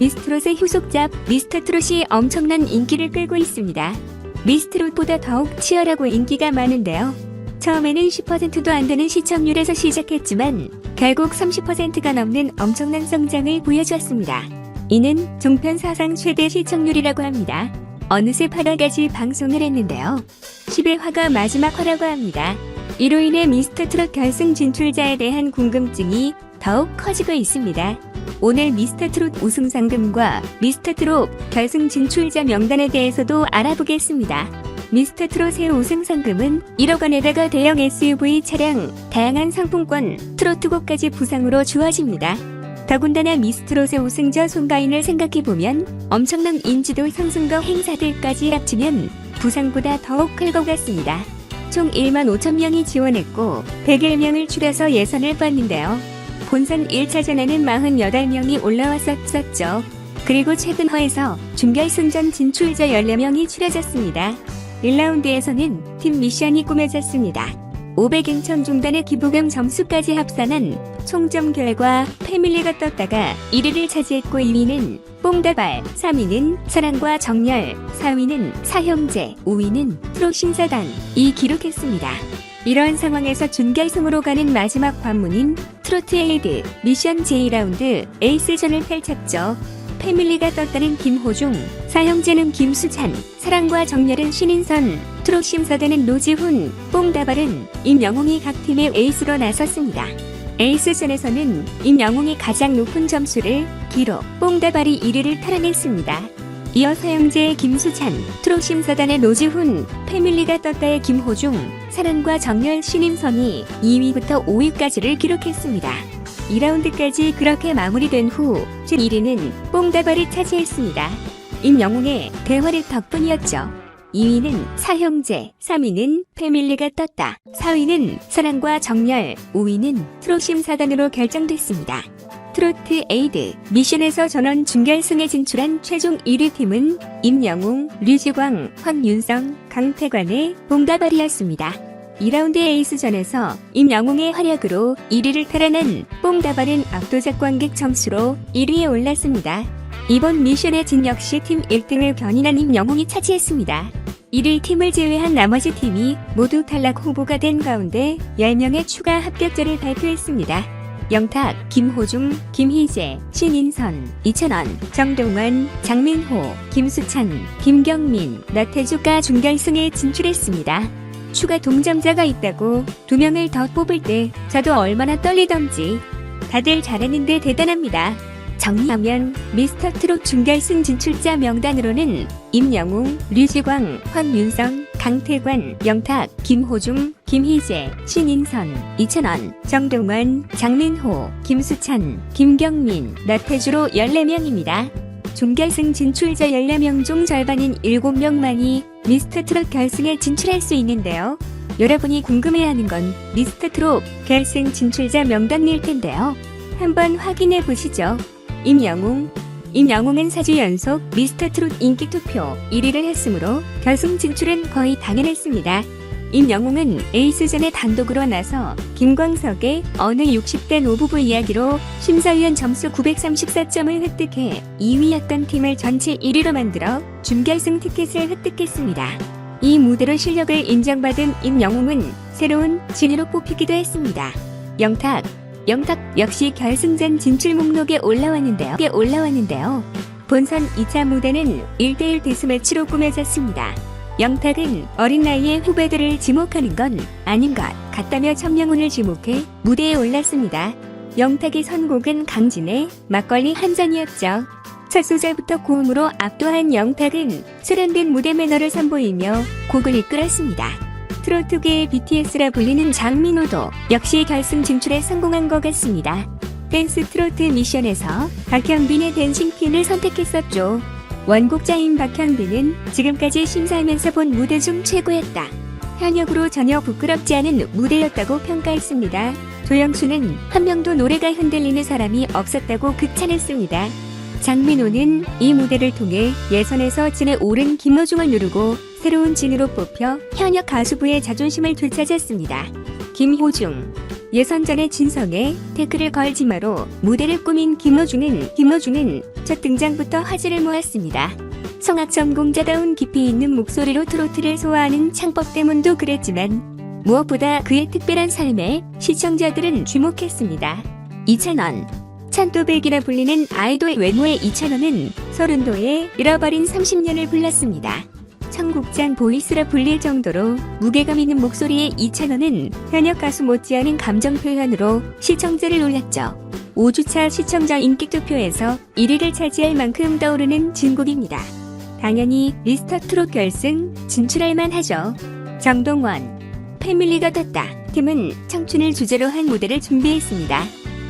미스트롯의 후속작 미스터트롯이 엄청난 인기를 끌고 있습니다. 미스트롯보다 더욱 치열하고 인기가 많은데요. 처음에는 10%도 안 되는 시청률에서 시작했지만 결국 30%가 넘는 엄청난 성장을 보여주었습니다. 이는 종편 사상 최대 시청률이라고 합니다. 어느새 8화까지 방송을 했는데요. 11화가 마지막 화라고 합니다. 이로 인해 미스터 트롯 결승 진출자에 대한 궁금증이 더욱 커지고 있습니다. 오늘 미스터 트롯 우승 상금과 미스터 트롯 결승 진출자 명단에 대해서도 알아보겠습니다. 미스터 트롯의 우승 상금은 1억 원에다가 대형 SUV 차량, 다양한 상품권, 트로트곡까지 부상으로 주어집니다. 더군다나 미스트롯의 우승자 송가인을 생각해보면 엄청난 인지도 상승과 행사들까지 합치면 부상보다 더욱 클 것 같습니다. 총 1만 5천 명이 지원했고 101명을 추려서 예선을 봤는데요. 본선 1차전에는 48명이 올라왔었죠. 그리고 최근 화에서 준결승전 진출자 14명이 추려졌습니다. 1라운드에서는 팀 미션이 꾸며졌습니다. 500인천 중단의 기부금 점수까지 합산한 총점 결과 패밀리가 떴다가 1위를 차지했고 2위는 뽕다발, 3위는 사랑과 정열, 4위는 사형제, 5위는 트롯 신사단 이 기록했습니다. 이러한 상황에서 준결승으로 가는 마지막 관문인 트로트 에이드 미션 제2라운드 에이스전을 펼쳤죠. 패밀리가 떴다는 김호중, 사형제는 김수찬, 사랑과 정열은 신인선, 트롯 심사대는 노지훈, 뽕다발은 임영웅이 각 팀의 에이스로 나섰습니다. 에이스전에서는 임영웅이 가장 높은 점수를 기록, 뽕다발이 1위를 탈환했습니다. 이어 사형제의 김수찬, 트롯 심사단의 노지훈, 패밀리가 떴다의 김호중, 사랑과 정열 신임선이 2위부터 5위까지를 기록했습니다. 2라운드까지 그렇게 마무리된 후 제1위는 뽕다발이 차지했습니다. 임영웅의 대화력 덕분이었죠. 2위는 사형제, 3위는 패밀리가 떴다, 4위는 사랑과 정열, 5위는 트롯 심사단으로 결정됐습니다. 트로트 에이드 미션에서 전원 준결승에 진출한 최종 1위 팀은 임영웅, 류지광, 황윤성, 강태관의 뽕다발이었습니다. 2라운드 에이스전에서 임영웅의 활약으로 1위를 탈환한 뽕다발은 압도적 관객 점수로 1위에 올랐습니다. 이번 미션의 진 역시 팀 1등을 견인한 임영웅이 차지했습니다. 1위 팀을 제외한 나머지 팀이 모두 탈락 후보가 된 가운데 10명의 추가 합격자를 발표했습니다. 영탁, 김호중, 김희재, 신인선, 이찬원, 정동원, 장민호, 김수찬, 김경민, 나태주가 준결승에 진출했습니다. 추가 동점자가 있다고 두 명을 더 뽑을 때 저도 얼마나 떨리던지 다들 잘했는데 대단합니다. 정리하면 미스터 트롯 준결승 진출자 명단으로는 임영웅, 류지광, 황윤성, 강태관, 영탁, 김호중, 김희재, 신인선, 이찬원, 정동원, 장민호, 김수찬, 김경민, 나태주로 14명입니다. 준결승 진출자 14명 중 절반인 7명만이 미스터 트롯 결승에 진출할 수 있는데요. 여러분이 궁금해하는 건 미스터 트롯 결승 진출자 명단일 텐데요. 한번 확인해 보시죠. 임영웅 임영웅은 4주 연속 미스터 트롯 인기 투표 1위를 했으므로 결승 진출은 거의 당연했습니다. 임영웅은 에이스전에 단독으로 나서 김광석의 어느 60대 노부부 이야기로 심사위원 점수 934점을 획득해 2위였던 팀을 전체 1위로 만들어 준결승 티켓을 획득했습니다. 이 무대로 실력을 인정받은 임영웅은 새로운 진위로 뽑히기도 했습니다. 영탁 영탁 역시 결승전 진출 목록에 올라왔는데요. 에 올라왔는데요. 본선 2차 무대는 1대1 데스매치로 꾸며졌습니다. 영탁은 어린 나이에 후배들을 지목하는 건 아닌 것 같다며 천명훈을 지목해 무대에 올랐습니다. 영탁의 선곡은 강진의 막걸리 한 잔이었죠. 첫 소절부터 고음으로 압도한 영탁은 세련된 무대 매너를 선보이며 곡을 이끌었습니다. 트로트계의 BTS라 불리는 장민호도 역시 결승 진출에 성공한 것 같습니다. 댄스 트로트 미션에서 박현빈의 댄싱 퀸을 선택했었죠. 원곡자인 박현빈은 지금까지 심사하면서 본 무대 중 최고였다. 현역으로 전혀 부끄럽지 않은 무대였다고 평가했습니다. 조영수는 한 명도 노래가 흔들리는 사람이 없었다고 극찬했습니다. 장민호는 이 무대를 통해 예선에서 진에 오른 김호중을 누르고 새로운 진으로 뽑혀 현역 가수부의 자존심을 되찾았습니다. 김호중 예선전의 진성에 태클을 걸지마로 무대를 꾸민 김호중은 김호중은 첫 등장부터 화제를 모았습니다. 성악 전공자다운 깊이 있는 목소리로 트로트를 소화하는 창법 때문도 그랬지만 무엇보다 그의 특별한 삶에 시청자들은 주목했습니다. 이찬원 찬또백이라 불리는 아이돌 외모의 이찬원은 서른도에 잃어버린 30년을 불렀습니다. 청국장 보이스라 불릴 정도로 무게감 있는 목소리의 이찬원은 현역 가수 못지않은 감정 표현으로 시청자를 놀랐죠. 5주차 시청자 인기 투표에서 1위를 차지할 만큼 떠오르는 진곡입니다. 당연히 미스터 트롯 결승 진출할 만하죠. 정동원 패밀리가 떴다 팀은 청춘을 주제로 한 무대를 준비했습니다.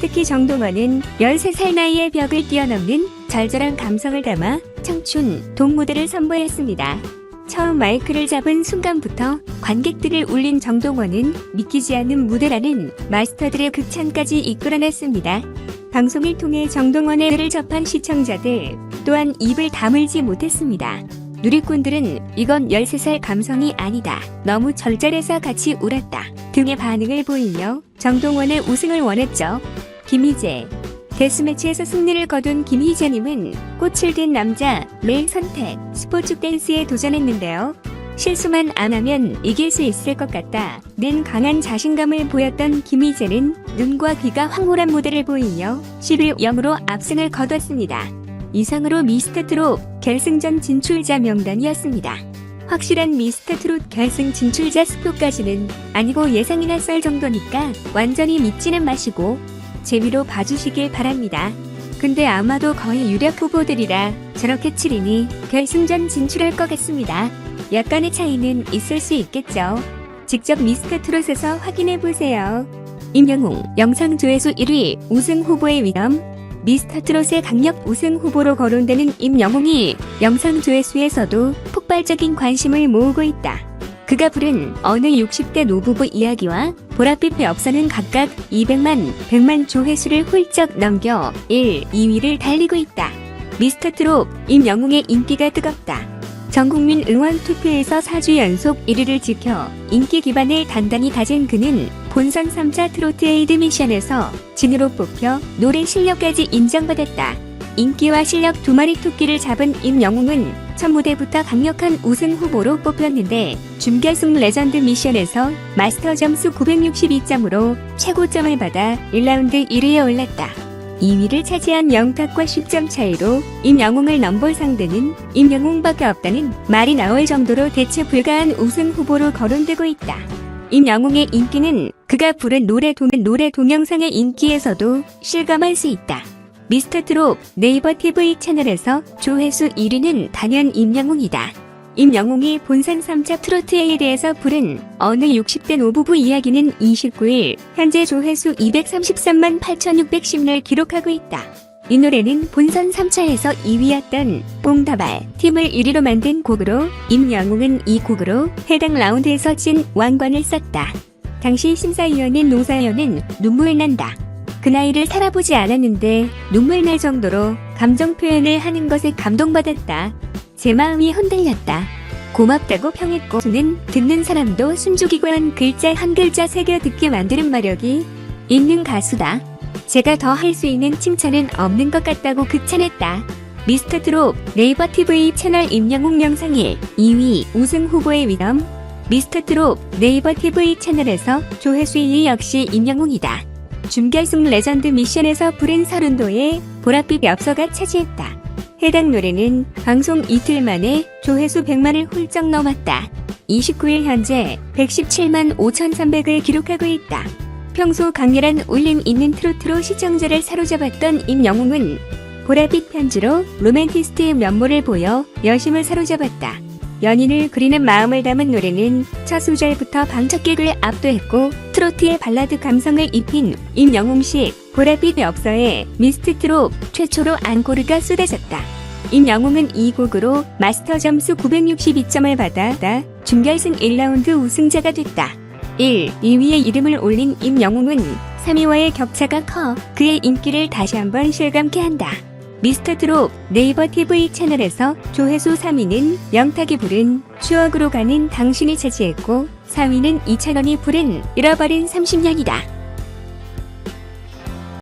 특히 정동원은 13살 나이의 벽을 뛰어넘는 절절한 감성을 담아 청춘 동무대를 선보였습니다. 처음 마이크를 잡은 순간부터 관객들을 울린 정동원은 믿기지 않는 무대라는 마스터들의 극찬까지 이끌어냈습니다. 방송을 통해 정동원의 글을 접한 시청자들 또한 입을 다물지 못했습니다. 누리꾼들은 이건 13살 감성이 아니다. 너무 절절해서 같이 울었다. 등의 반응을 보이며 정동원의 우승을 원했죠. 김희재 데스매치에서 승리를 거둔 김희재님은 꽃을 든 남자 매일 선택 스포츠 댄스에 도전했는데요. 실수만 안 하면 이길 수 있을 것 같다. 는 강한 자신감을 보였던 김희재는 눈과 귀가 황홀한 무대를 보이며 11 0으로 압승을 거뒀습니다. 이상으로 미스터트롯 결승전 진출자 명단이었습니다. 확실한 미스터트롯 결승 진출자 스포까지는 아니고 예상이나 썰 정도니까 완전히 믿지는 마시고 재미로 봐주시길 바랍니다. 근데 아마도 거의 유력 후보들이라 저렇게 치리니 결승전 진출할 것 같습니다. 약간의 차이는 있을 수 있겠죠. 직접 미스터 트롯에서 확인해 보세요. 임영웅 영상 조회수 1위 우승 후보의 위험 미스터 트롯의 강력 우승 후보로 거론되는 임영웅이 영상 조회수에서도 폭발적인 관심을 모으고 있다. 그가 부른 어느 60대 노부부 이야기와 보랏빛 엽서는 각각 200만, 100만 조 회수를 훌쩍 넘겨 1, 2위를 달리고 있다. 미스터 트롯 임영웅의 인기가 뜨겁다. 전국민 응원 투표에서 4주 연속 1위를 지켜 인기 기반을 단단히 다진 그는 본선 3차 트로트 에이드 미션에서 진으로 뽑혀 노래 실력까지 인정받았다. 인기와 실력 두 마리 토끼를 잡은 임영웅은 첫 무대부터 강력한 우승 후보로 뽑혔는데 준결승 레전드 미션에서 마스터 점수 962점으로 최고점을 받아 1라운드 1위에 올랐다. 2위를 차지한 영탁과 10점 차이로 임영웅을 넘볼 상대는 임영웅밖에 없다는 말이 나올 정도로 대체 불가한 우승 후보로 거론되고 있다. 임영웅의 인기는 그가 부른 노래 동, 노래 동영상의 인기에서도 실감할 수 있다. 미스터 트롯 네이버 TV 채널에서 조회수 1위는 단연 임영웅이다. 임영웅이 본선 3차 트로트에 대해서 부른 어느 60대 노부부 이야기는 29일 현재 조회수 233만 8,610을 기록하고 있다. 이 노래는 본선 3차에서 2위였던 뽕다발 팀을 1위로 만든 곡으로 임영웅은 이 곡으로 해당 라운드에서 진 왕관을 썼다. 당시 심사위원인 노사연은 눈물 난다. 그 나이를 살아보지 않았는데 눈물 날 정도로 감정 표현을 하는 것에 감동받았다. 제 마음이 흔들렸다. 고맙다고 평했고 수는 듣는 사람도 숨죽이고 한 글자 한 글자 새겨 듣게 만드는 마력이 있는 가수다. 제가 더 할 수 있는 칭찬은 없는 것 같다고 극찬했다. 미스터 트롯 네이버 TV 채널 임영웅 영상일 2위 우승 후보의 위험 미스터 트롯 네이버 TV 채널에서 조회수 1위 역시 임영웅이다. 준결승 레전드 미션에서 부른 서른도의 보랏빛 엽서가 차지했다. 해당 노래는 방송 이틀 만에 조회수 100만을 훌쩍 넘었다. 29일 현재 117만 5,300을 기록하고 있다. 평소 강렬한 울림 있는 트로트로 시청자를 사로잡았던 임영웅은 보랏빛 편지로 로맨티스트의 면모를 보여 여심을 사로잡았다. 연인을 그리는 마음을 담은 노래는 첫 소절부터 방청객을 압도했고 트로트의 발라드 감성을 입힌 임영웅식 보랏빛 엽서에 미스트 트롯 최초로 앙코르가 쏟아졌다. 임영웅은 이 곡으로 마스터 점수 962점을 받아 준결승 1라운드 우승자가 됐다. 1, 2위에 이름을 올린 임영웅은 3위와의 격차가 커 그의 인기를 다시 한번 실감케 한다. 미스터 트롯 네이버 TV 채널에서 조회수 3위는 영탁이 부른 추억으로 가는 당신이 차지했고 4위는 이찬원이 부른 잃어버린 30년이다.